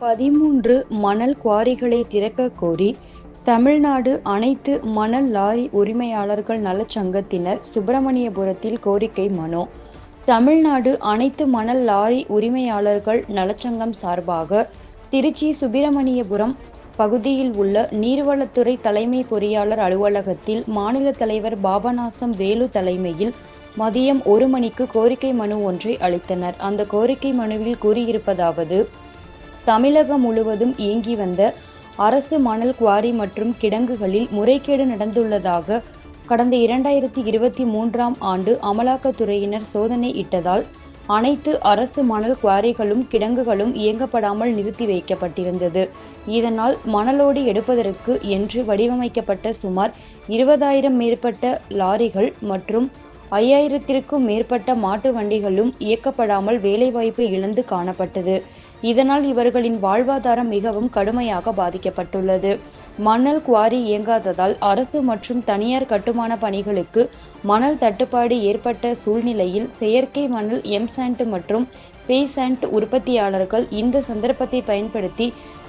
பதிமூன்று மணல் குவாரிகளை திறக்க கோரி தமிழ்நாடு அனைத்து மணல் லாரி உரிமையாளர்கள் நலச்சங்கத்தினர் சுப்பிரமணியபுரத்தில் கோரிக்கை மனு. தமிழ்நாடு அனைத்து மணல் லாரி உரிமையாளர்கள் நலச்சங்கம் சார்பாக திருச்சி சுப்பிரமணியபுரம் பகுதியில் உள்ள நீர்வளத்துறை தலைமை பொறியாளர் அலுவலகத்தில் மாநில தலைவர் பாபநாசம் வேலு தலைமையில் மதியம் ஒரு மணிக்கு கோரிக்கை மனு ஒன்றை அளித்தனர். அந்த கோரிக்கை மனுவில் கூறியிருப்பதாவது தமிழகம் முழுவதும் இயங்கி வந்த அரசு மணல் குவாரி மற்றும் கிடங்குகளில் முறைகேடு நடந்துள்ளதாக கடந்த இரண்டாயிரத்தி இருபத்தி மூன்றாம் ஆண்டு அமலாக்கத்துறையினர் சோதனை இட்டதால் அனைத்து அரசு மணல் குவாரிகளும் கிடங்குகளும் இயங்கப்படாமல் நிறுத்தி வைக்கப்பட்டிருந்தது. இதனால் மணலோடு எடுப்பதற்கு என்று வடிவமைக்கப்பட்ட சுமார் இருபதாயிரம் மேற்பட்ட லாரிகள் மற்றும் ஐயாயிரத்திற்கும் மேற்பட்ட மாட்டு வண்டிகளும் இயக்கப்படாமல் வேலைவாய்ப்பு இழந்து காணப்பட்டது. இதனால் இவர்களின் வாழ்வாதாரம் மிகவும் கடுமையாக பாதிக்கப்பட்டுள்ளது. மணல் குவாரி இயங்காததால் அரசு மற்றும் தனியார் கட்டுமான பணிகளுக்கு மணல் தட்டுப்பாடு ஏற்பட்ட சூழ்நிலையில் செயற்கை மணல் எம்சாண்ட் மற்றும் பேசாண்ட் உற்பத்தியாளர்கள் இந்த சந்தர்ப்பத்தை பயன்படுத்தி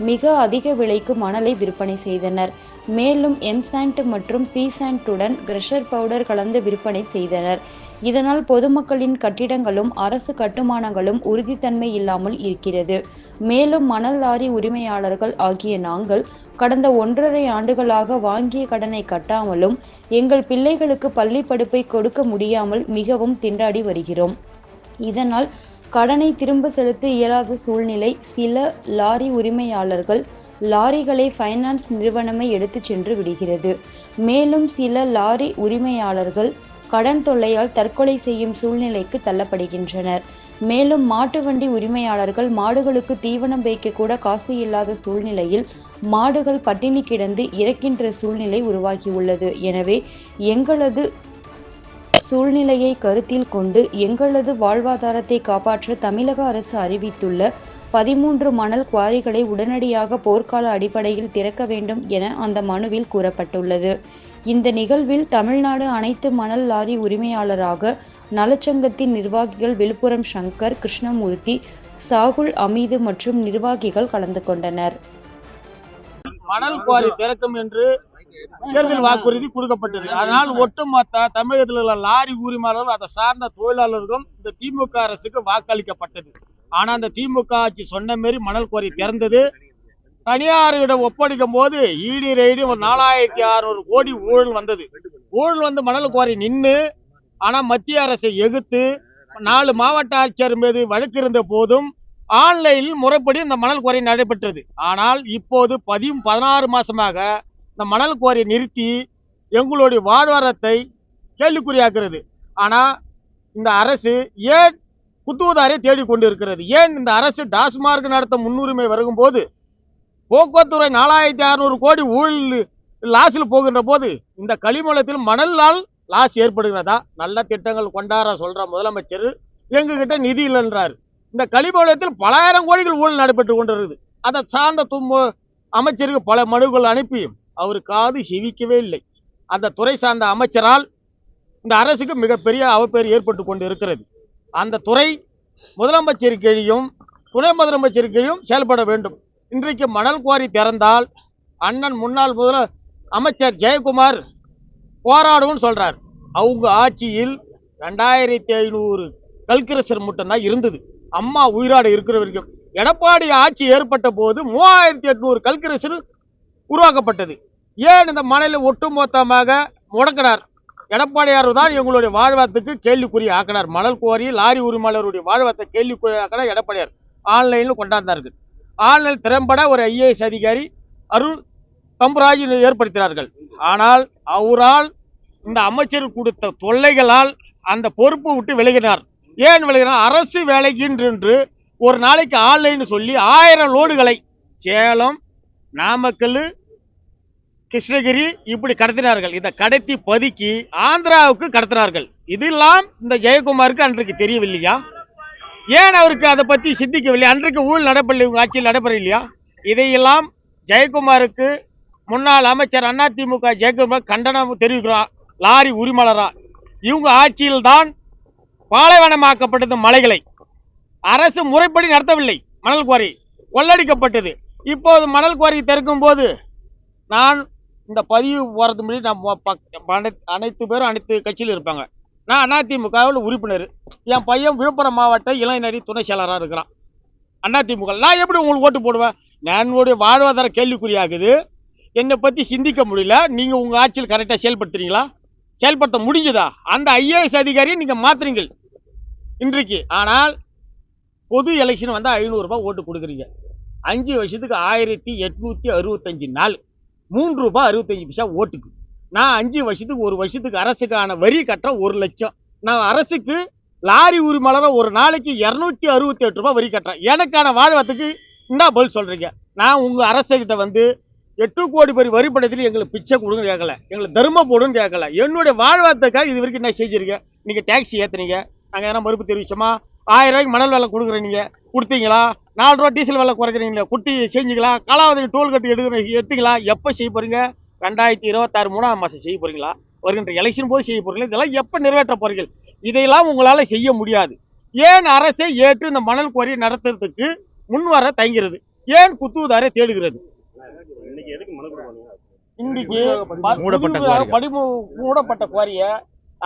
மிக அதிக விலைக்கு மணலை விற்பனை செய்தனர். மேலும் எம்சாண்ட் மற்றும் பீசாண்டுடன் கிரஷர் பவுடர் கலந்து விற்பனை செய்தனர். இதனால் பொதுமக்களின் கட்டிடங்களும் அரசு கட்டுமானங்களும் உறுதித்தன்மை இல்லாமல் இருக்கிறது. மேலும் மணல் லாரி உரிமையாளர்கள் ஆகிய நாங்கள் கடந்த ஒன்றரை ஆண்டுகளாக வாங்கிய கடனை கட்டாமலும் எங்கள் பிள்ளைகளுக்கு பள்ளி படிப்பை கொடுக்க முடியாமல் மிகவும் திண்டாடி வருகிறோம். இதனால் கடனை திரும்ப செலுத்த இயலாத சூழ்நிலை சில லாரி உரிமையாளர்கள் லாரிகளை ஃபைனான்ஸ் நிறுவனமே எடுத்துச் சென்று விடுகிறது. மேலும் சில லாரி உரிமையாளர்கள் கடன் தொல்லையால் தற்கொலை செய்யும் சூழ்நிலைக்கு தள்ளப்படுகின்றனர். மேலும் மாட்டு வண்டி உரிமையாளர்கள் மாடுகளுக்கு தீவனம் வைக்க கூட காசு இல்லாத சூழ்நிலையில் மாடுகள் பட்டினி கிடந்து இறக்கின்ற சூழ்நிலை உருவாகியுள்ளது. எனவே எங்களது சூழ்நிலையை கருத்தில் கொண்டு எங்களது வாழ்வாதாரத்தை காப்பாற்ற தமிழக அரசு அறிவித்துள்ள பதிமூன்று மணல் குவாரிகளை உடனடியாக போர்க்கால அடிப்படையில் திறக்க வேண்டும் என அந்த மனுவில் கூறப்பட்டுள்ளது. இந்த நிகழ்வில் தமிழ்நாடு அனைத்து மணல் லாரி உரிமையாளராக நலச்சங்கத்தின் நிர்வாகிகள் விழுப்புரம் சங்கர் கிருஷ்ணமூர்த்தி சாகுல் அமீது மற்றும் நிர்வாகிகள் கலந்து கொண்டனர். மணல் குவாரி திறக்கும் என்று தேர்தல் வாக்குறுதி கொடுக்கப்பட்டது. அதனால் ஒட்டுமொத்த தமிழகத்தில் உள்ள லாரி உரிமையாளர்கள் அதை சார்ந்த தொழிலாளர்களும் இந்த திமுக அரசுக்கு வாக்களிக்கப்பட்டது. ஆனா அந்த திமுக ஆட்சி சொன்ன மாரி மணல் குவாரி திறந்தது தனியாரிடம் ஒப்படைக்கும் போது ஈடி ரெய்டு ஒரு நாலாயிரத்தி அறுநூறு கோடி ஊழல் வந்தது. ஊழல் வந்து மணல் குவாரி நின்று ஆனால் மத்திய அரசை எகுத்து நாலு மாவட்ட ஆட்சியர் மீது வழக்கு இருந்த போதும் ஆன்லைனில் முறைப்படி இந்த மணல் குவாரி நடைபெற்றது. ஆனால் இப்போது பதியும் பதினாறு மாசமாக இந்த மணல் குவாரியை நிறுத்தி எங்களுடைய வாழ்வாரத்தை கேள்விக்குறியாக்குறது. ஆனால் இந்த அரசு ஏன் குத்துவதாரை தேடிக்கொண்டு இருக்கிறது ஏன் இந்த அரசு டாஸ்மார்க் நடத்த முன்னுரிமை வருகும்போது போக்குவரத்துறை நாலாயிரத்தி அறுநூறு கோடி ஊழல் லாஸில் போகின்ற போது இந்த களிமலத்தில் மணலால் லாஸ் ஏற்படுகிறதா? நல்ல திட்டங்கள் கொண்டாட சொல்கிற முதலமைச்சர் எங்ககிட்ட நிதி இல்லைன்றார். இந்த களிமலத்தில் பலாயிரம் கோடிகள் ஊழல் நடைபெற்று கொண்டிருக்குது. அதை சார்ந்த தும்பு அமைச்சருக்கு பல மனுக்கள் அனுப்பியும் அவர் காது செவிக்கவே இல்லை. அந்த துறை சார்ந்த அமைச்சரால் இந்த அரசுக்கு மிகப்பெரிய அவப்பேறு ஏற்பட்டு கொண்டு இருக்கிறது அந்த துறை முதலமைச்சர் கீழியும் துணை முதலமைச்சர் கீழியும் செயல்பட வேண்டும். இன்றைக்கு மணல் குவாரி திறந்தால் அண்ணன் முன்னாள் முதல அமைச்சர் ஜெயக்குமார் போராடும்னு சொல்கிறார் அவங்க ஆட்சியில் ரெண்டாயிரத்தி ஐநூறு கல்கிரசர் மட்டும்தான் இருந்தது. அம்மா உயிராடு இருக்கிற வரைக்கும். எடப்பாடி ஆட்சி ஏற்பட்ட போது மூவாயிரத்தி எட்நூறு கல்கிரசர் உருவாக்கப்பட்டது. ஏன் இந்த மணலை ஒட்டுமொத்தமாக முடக்கினார்? எடப்பாடியார் தான் எங்களுடைய வாழ்வாத்துக்கு கேள்விக்குறி ஆக்கினார் மணல் கோரி லாரி உரிமையாளருடைய வாழ்வாத்தை கேள்விக்குறி ஆக்கினார் எடப்பாடியார் ஆன்லைனில் கொண்டாந்தார்கள். ஆன்லைன் திறம்பட ஒரு ஐஏஎஸ் அதிகாரி அருள் தம்புராஜ் ஏற்படுத்தினார்கள். ஆனால் அவரால் இந்த அமைச்சர் கொடுத்த தொல்லைகளால் அந்த பொறுப்பு விட்டு விலகினார். ஏன் விலகினார்? அரசு வேலைக்கு ஒரு நாளைக்கு ஆன்லைன் சொல்லி ஆயிரம் லோடுகளை சேலம் நாமக்கல் கிருஷ்ணகிரி இப்படி கடத்தினார்கள். இதை கடத்தி பதுக்கி ஆந்திராவுக்கு கடத்தினார்கள். இதெல்லாம் இந்த ஜெயக்குமாருக்கு அன்றைக்கு தெரியவில்லையா? ஏன் அவருக்கு அதை பற்றி சிந்திக்கவில்லை? அன்றைக்கு ஊழல் நடைபெறலை இவங்க ஆட்சியில் நடைபெற இல்லையா இதையெல்லாம் ஜெயக்குமாருக்கு முன்னாள் அமைச்சர் அதிமுக ஜெயக்குமார் கண்டனம் தெரிவிக்கிறோம் லாரி உரிமலரா. இவங்க ஆட்சியில் தான் பாலைவனமாக்கப்பட்டது மலைகளை. அரசு முறைப்படி நடத்தவில்லை. மணல் குவாரி கொள்ளடிக்கப்பட்டது. இப்போது மணல் குவாரி திறக்கும் போது நான் இந்த பதிவு போகிறது முன்னாடி நான் அனைத்து பேரும் அனைத்து கட்சியில் இருப்பாங்க. நான் அதிமுகவில் உறுப்பினர். என் பையன் விழுப்புரம் மாவட்ட இளைஞரி துணை செயலராக இருக்கிறான். அதிமுக நான் எப்படி உங்களுக்கு ஓட்டு போடுவேன்? என்னுடைய வாழ்வாதார கேள்விக்குறியாகுது. என்னை பற்றி சிந்திக்க முடியல. நீங்கள் உங்கள் ஆட்சியில் கரெக்டாக செயல்படுத்துறீங்களா? செயல்படுத்த முடிஞ்சதா? அந்த ஐஏஎஸ் அதிகாரியை நீங்கள் மாத்துறீங்க இன்றைக்கு. ஆனால் பொது எலெக்ஷன் வந்தால் ஐநூறுரூபா ஓட்டு கொடுக்குறீங்க. அஞ்சு வருஷத்துக்கு ஆயிரத்தி எட்நூற்றி அறுபத்தஞ்சு நாள். மூன்று ரூபாய் அறுபத்தஞ்சு பைசா ஓட்டுக்கு. நான் அஞ்சு வருஷத்துக்கு ஒரு வருஷத்துக்கு அரசுக்கான வரி கட்டுறேன் ஒரு லட்சம். நான் அரசுக்கு லாரி உரிமையாளரை ஒரு நாளைக்கு இரநூத்தி அறுபத்தி எட்டு ரூபாய் வரி கட்டுறேன். எனக்கான வாழ்வத்துக்கு என்ன பதில் சொல்கிறீங்க நான் உங்கள் அரசுகிட்ட வந்து எட்டு கோடி பேர் வரிப்படத்தில் எங்களுக்கு பிச்சை கொடுங்க கேட்கல எங்களுக்கு தர்மம் போடுன்னு கேட்கல என்னுடைய வாழ்வாதத்துக்காக இது வரைக்கும் என்ன செஞ்சிருக்க நீங்கள் டேக்ஸி ஏற்றுனீங்க நாங்கள் என்ன மறுப்பு தெரிவிச்சோமா? ஆயிரம் ரூபாய்க்கு மணல் வேலை கொடுக்குறீங்க நீங்கள் கொடுத்தீங்களா? நாலு ரூபா டீசல் விலை குறைக்கிறீங்களா குட்டி செஞ்சீங்களா காலாவதி டோல் கட்டு எடுக்கிற எடுத்தீங்களா? எப்போ செய்ய போகிறீங்க ரெண்டாயிரத்தி இருபத்தாறு மூணாம் மாதம் செய்ய போகிறீங்களா வருகின்ற எலெக்ஷன் போது செய்ய போகிறீங்களா இதெல்லாம் எப்போ நிறைவேற்ற போறீர்கள்? இதையெல்லாம் உங்களால் செய்ய முடியாது. ஏன் அரசை ஏற்று இந்த மணல் குவாரியை நடத்துறதுக்கு முன் வர தயங்கிறது ஏன் குத்துவதாரை தேடுகிறது? இன்னைக்கு மூடப்பட்ட குவாரிய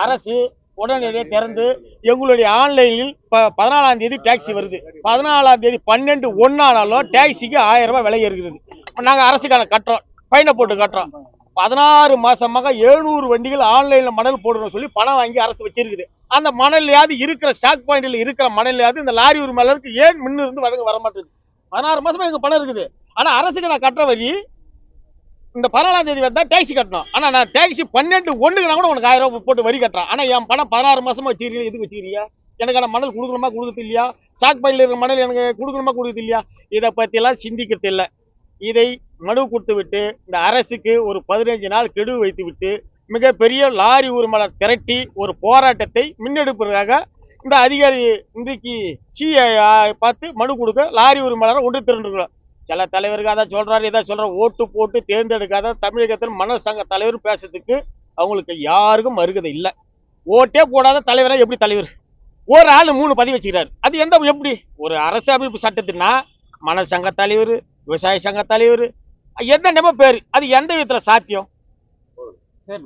அரசு உடனடியாக திறந்து எங்களுடைய ஆன்லைனில் பதினாலாம் தேதி டாக்ஸி வருது. பதினாலாம் தேதி பன்னெண்டு ஒன்னானாலும் டாக்ஸிக்கு ஆயிரம் ரூபாய் விலை இருக்கிறது நாங்கள் அரசுக்கான கட்டுறோம். ஃபைனை போட்டு காட்டுறான். பதினாறு மாசமாக எழுநூறு வண்டிகள் ஆன்லைனில் மணல் போடணும்னு சொல்லி பணம் வாங்கி அரசு வச்சிருக்குது. அந்த மணல்லையாவது இருக்கிற ஸ்டாக் பாயிண்டில் இருக்கிற மணல்லையாவது இந்த லாரி உரிமையாளருக்கு ஏன் முன்ன இருந்து வழங்க வர மாட்டேங்குது? பதினாறு மாசமா எங்க பணம் இருக்குது. ஆனா அரசுக்கு நான் கட்டுற வரி இந்த பதினாலாம் தேதி வந்தா டாக்ஸி கட்டணும். ஆனா நான் டாக்ஸி பன்னெண்டு ஒண்ணுக்கு நான் கூட உனக்கு ஆயிரம் ரூபாய் போட்டு வரி கட்டுறேன். ஆனா என் பணம் பதினாறு மாசமா வச்சிருக்கீங்க எதுக்கு வச்சிருக்கியா எனக்கான மணல் கொடுக்கணுமா கொடுக்கறது இல்லையா? ஸ்டாக் பாயிண்ட்ல இருக்கிற மணல் எனக்கு கொடுக்கணுமா கொடுக்கறது இல்லையா? இதை பத்தி எல்லாம் சிந்திக்கிறது இல்லை. இதை மனு கொடுத்து விட்டு இந்த அரசுக்கு ஒரு பதினைஞ்சு நாள் கெடு வைத்து விட்டு மிகப்பெரிய லாரி உரிமையாளர் திரட்டி ஒரு போராட்டத்தை முன்னெடுப்பதற்காக இந்த அதிகாரி இன்றைக்கு சிஐ பார்த்து மனு கொடுக்க லாரி உரிமையாளர் ஒன்று திரண்டுருக்கிறோம் சில தலைவருக்கு அதான் சொல்கிறாரு இதை சொல்கிறார் ஓட்டு போட்டு தேர்ந்தெடுக்காத தமிழகத்தில் மணல் சங்க தலைவர் பேசுறதுக்கு அவங்களுக்கு யாருக்கும் மறுகதை இல்லை. ஓட்டே போடாத தலைவராக எப்படி தலைவர்? ஒரு ஆள் மூணு பதிவு வச்சுக்கிறாரு. அது எந்த எப்படி? ஒரு அரசு அமைப்பு சட்டத்தின்னா மணல் சங்க தலைவர் விவசாய சங்க தலைவர் எந்த நம்ம பேர். அது எந்த விதத்துல சாத்தியம்? சரி.